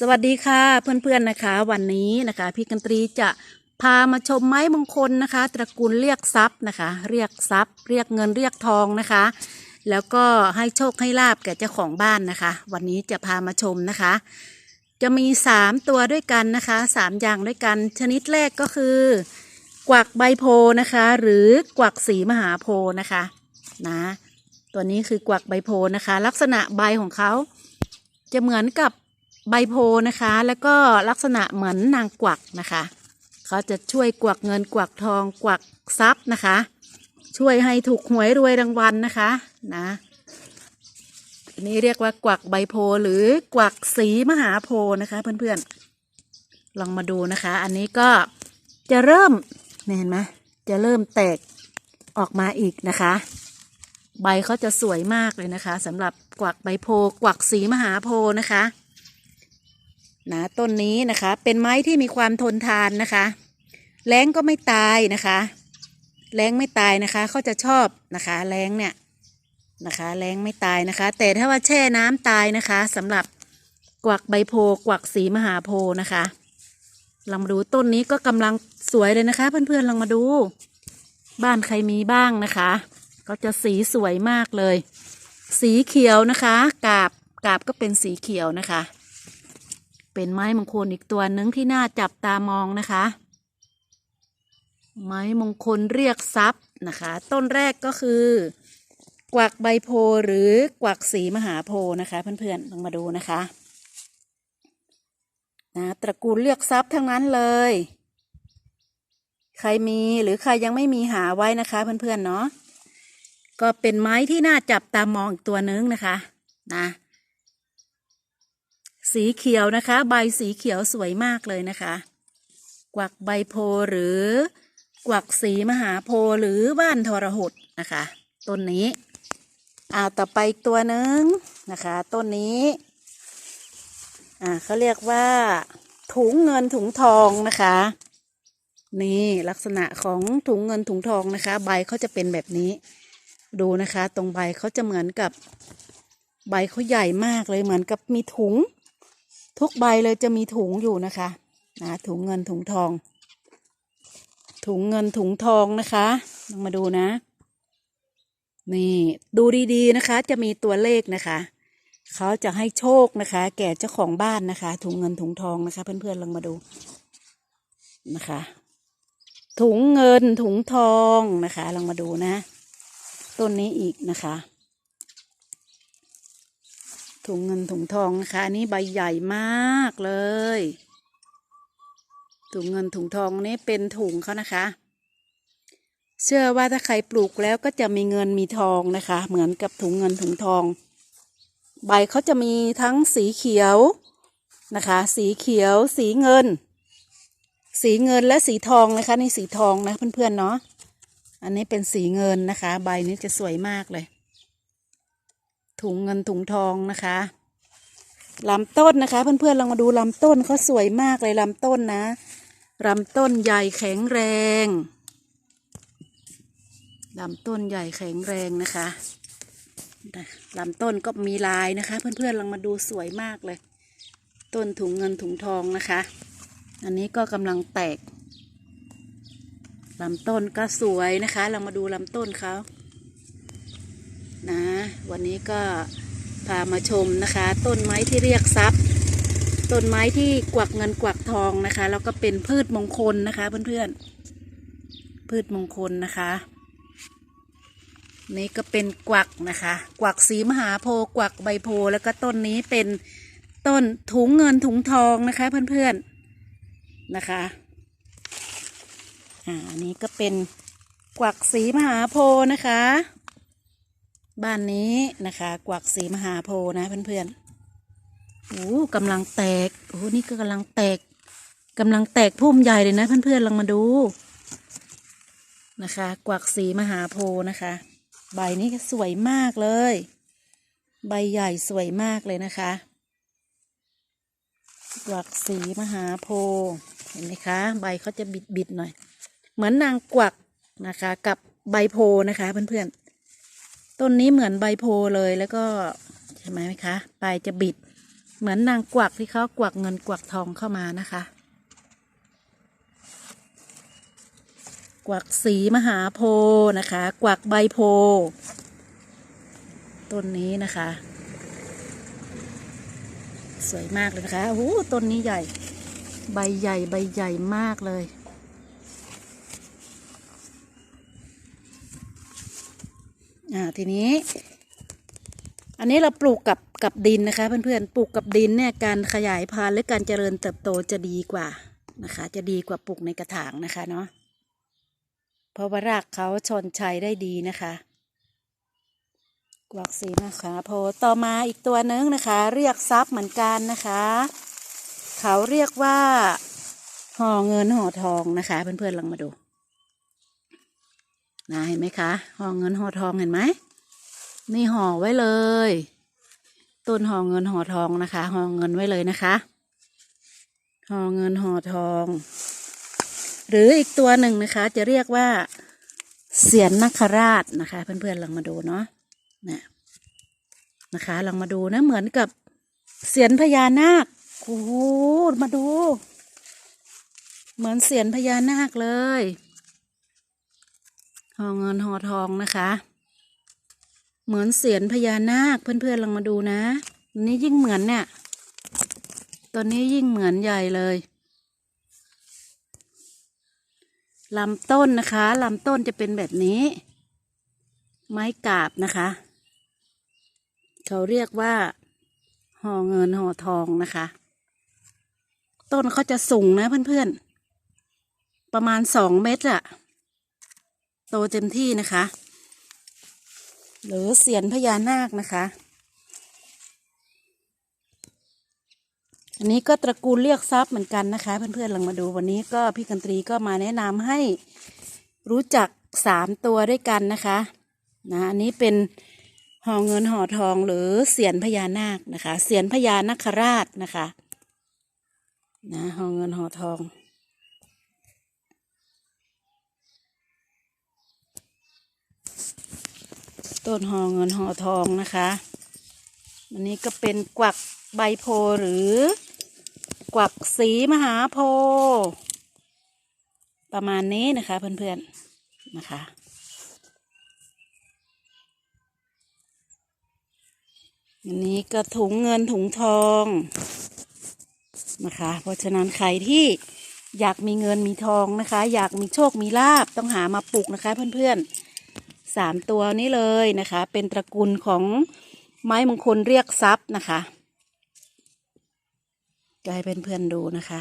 สวัสดีค่ะเพื่อนๆนะคะ วันนี้นะคะ พี่กันตรีจะพามาชมไม้มงคลนะคะ ตระกูลเรียกทรัพย์นะคะ เรียกทรัพย์ เรียกเงินเรียกทองนะคะ แล้วก็ให้โชคให้ลาบแก่เจ้าของบ้านนะคะ วันนี้จะพามาชมนะคะ จะมีสามตัวด้วยกันนะคะสามอย่างด้วยกัน ชนิดแรกก็คือ กวักใบโพนะคะ หรือกวักสีมหาโพนะคะนะตัวนี้คือกวักใบโพนะคะ ลักษณะใบของเขาจะเหมือนกับ ใบโพนะคะ แล้วก็ลักษณะเหมือนนางกวักนะคะเขาจะช่วยกวักเงินกวักทองกวักทรัพย์นะคะ ช่วยให้ถูกหวยรวยรางวัลนะคะนะอันนี้เรียกว่ากวักใบโพหรือกวักสีมหาโพนะคะ เพื่อนๆ ลองมาดูนะคะ อันนี้ก็จะเริ่มเนี่ยเห็นไหมจะเริ่มแตกออกมาอีกนะคะ ใบเขาจะสวยมากเลยนะคะสำหรับกวักใบโพกวักสีมหาโพนะคะ นะต้นนี้นะคะ เป็นไม้ที่มีความทนทานนะคะแรงก็ไม่ตายนะคะแรงไม่ตายนะคะเขาจะชอบนะคะแรงเนี่ยนะคะแรงไม่ตายนะคะ แต่ถ้าว่าแช่น้ำตายนะคะสำหรับกวักใบโพกวักสีมหาโพนะคะลองมาดูต้นนี้ก็กำลังสวยเลยนะคะ เพื่อนๆลองมาดู บ้านใครมีบ้างนะคะก็จะสีสวยมากเลย สีเขียวนะคะ กาบกาบก็เป็นสีเขียวนะคะ เป็นไม้มงคลอีกตัวหนึ่งที่น่าจับตามองนะคะ ไม้มงคลเรียกทรัพย์นะคะ ต้นแรกก็คือ กวักใบโพหรือกวักสีมหาโพนะคะ เพื่อนๆลองมาดูนะคะนะตระกูลเรียกทรัพย์ทั้งนั้นเลย ใครมีหรือใครยังไม่มีหาไว้นะคะ เพื่อนๆเนาะก็เป็นไม้ที่น่าจับตามองอีกตัวนึงนะคะ นะ สีเขียวนะคะ ใบสีเขียวสวยมากเลยนะคะ กวักใบโพหรือกวักสีมหาโพหรือว่านทรหดนะคะต้นนี้อ่าต่อไปอีกตัวหนึ่งนะคะต้นนี้อ่าเขาเรียกว่าถุงเงินถุงทองนะคะ นี่ลักษณะของถุงเงินถุงทองนะคะ ใบเขาจะเป็นแบบนี้ ดูนะคะ ตรงใบเขาจะเหมือนกับ ใบเขาใหญ่มากเลยเหมือนกับมีถุง ทุกใบเลยจะมีถุงอยู่นะคะนะถุงเงินถุงทอง ถุงเงินถุงทองนะคะลองมาดูนะ นี่ดูดีๆนะคะ จะมีตัวเลขนะคะ เขาจะให้โชคนะคะ แก่เจ้าของบ้านนะคะ ถุงเงินถุงทองนะคะ เพื่อนๆลองมาดูนะคะ ถุงเงินถุงทองนะคะลองมาดูนะ ต้นนี้อีกนะคะ ถุงเงินถุงทองนะคะนนี้ใบใหญ่มากเลย ถุงเงินถุงทองนี่เป็นถุงเขานะคะ เชื่อว่าถ้าใครปลูกแล้วก็จะมีเงินมีทองนะคะ เหมือนกับถุงเงินถุงทอง ใบเขาจะมีทั้งสีเขียวนะคะ สีเขียว สีเงิน สีเงินและสีทองนะคะ นี่สีทองนะเพื่อนๆเนาะ อันนี้เป็นสีเงินนะคะ ใบนี้จะสวยมากเลย ถุงเงินถุงทองนะคะลำต้นนะคะ เพื่อนๆลองมาดูลำต้นเขาสวยมากเลยลำต้นนะลำต้นใหญ่แข็งแรงลำต้นใหญ่แข็งแรงนะคะลำต้นก็มีลายนะคะ เพื่อนๆลองมาดูสวยมากเลย ต้นถุงเงินถุงทองนะคะ อันนี้ก็กำลังแตกลำต้นก็สวยนะคะ เรามาดูลำต้นเขา นะ วันนี้ก็พามาชมนะคะ ต้นไม้ที่เรียกทรัพย์ ต้นไม้ที่กวักเงินกวักทองนะคะ แล้วก็เป็นพืชมงคลนะคะเพื่อนๆ พืชมงคลนะคะ นี่ก็เป็นกวักนะคะ กวักสีมหาโพกวักใบโพแล้วก็ต้นนี้เป็นต้นถุงเงินถุงทองนะคะเพื่อนๆนะคะอ่าอันนี้ก็เป็นกวักสีมหาโพนะคะ บ้านนี้นะคะ กวักสีมหาโพนะเพื่อนๆโอ้กำลังแตกโอ้นี่ก็กำลังแตกกำลังแตกพุ่มใหญ่เลยนะเพื่อนๆลองมาดูนะคะ กวักสีมหาโพนะคะ ใบนี้ก็สวยมากเลย ใบใหญ่สวยมากเลยนะคะ กวักสีมหาโพเห็นไหมคะ ใบเขาจะบิดบิดๆหน่อย เหมือนนางกวักนะคะ กับใบโพนะคะเพื่อนๆ ต้นนี้เหมือนใบโพเลยแล้วก็ใช่ไหมคะปลายจะบิด เหมือนนางกวักที่เขากวักเงินกวักทองเข้ามานะคะ กวักสีมหาโพนะคะ กวักใบโพต้นนี้นะคะ สวยมากเลยนะคะโอ้โหต้นนี้ใหญ่ ใบใหญ่ใบใหญ่มากเลย อ่าทีนี้ อันนี้เราปลูกกับกับดินนะคะเพื่อนๆปลูกกับดินเนี่ยการขยายพันธุ์และการเจริญเติบโตจะดีกว่านะคะ จะดีกว่าปลูกในกระถางนะคะเนาะเพราะว่ารากเขาชนชัยได้ดีนะคะกวักสีนะคะโพต่อมาอีกตัวนึงนะคะ เรียกทรัพย์เหมือนกันนะคะ เขาเรียกว่าห่อเงินห่อทองนะคะ เพื่อนๆลองมาดู นะเห็นไหมคะห่อเงินห่อทองเห็นไหมนี่ห่อไว้เลยต้นห่อเงินห่อทองนะคะห่อเงินไว้เลยนะคะห่อเงินห่อทอง หรืออีกตัวหนึ่งนะคะ จะเรียกว่าเสียนนคราชนะคะ เพื่อนๆลองมาดูเนาะนี่นะคะลองมาดูนะเหมือนกับเสียนพญานาคโอ้โหมาดู เหมือนเสียนพญานาคเลย หอเงินหอทองนะคะ เหมือนเสียนพญานาคเพื่อนๆลองมาดูนะอันนี้ยิ่งเหมือนเนี่ยตัวนี้ยิ่งเหมือนใหญ่เลยลำต้นนะคะลำต้นจะเป็นแบบนี้ ไม้กาบนะคะ เขาเรียกว่าห่อเงินห่อทองนะคะ ต้นเขาจะสูงนะเพื่อนๆ ประมาณสองเมตรอะ โตเต็มที่นะคะ หรือเสียนพญานาคนะคะ อันนี้ก็ตระกูลเรียกทรัพย์เหมือนกันนะคะ เพื่อนๆลองมาดูวันนี้ก็พี่กันตรีก็มาแนะนำให้รู้จักสามตัวด้วยกันนะคะนะอันนี้เป็นห่อเงินห่อทองหรือเสียนพญานาคนะคะ เสียนพญานาคราชนะคะ นะห่อเงินห่อทอง ต้นหอเงินหอทองนะคะอันนี้ก็เป็นกวักใบโพหรือกวักสีมหาโพประมาณนี้นะคะเพื่อนๆนะคะ อันนี้ก็ถุงเงินถุงทองนะคะ เพราะฉะนั้นใครที่อยากมีเงินมีทองนะคะ อยากมีโชคมีลาบต้องหามาปลูกนะคะเพื่อนๆ สามตัวนี้เลยนะคะ เป็นตระกูลของไม้มงคลเรียกทรัพย์นะคะจะให้เพื่อนๆดูนะคะ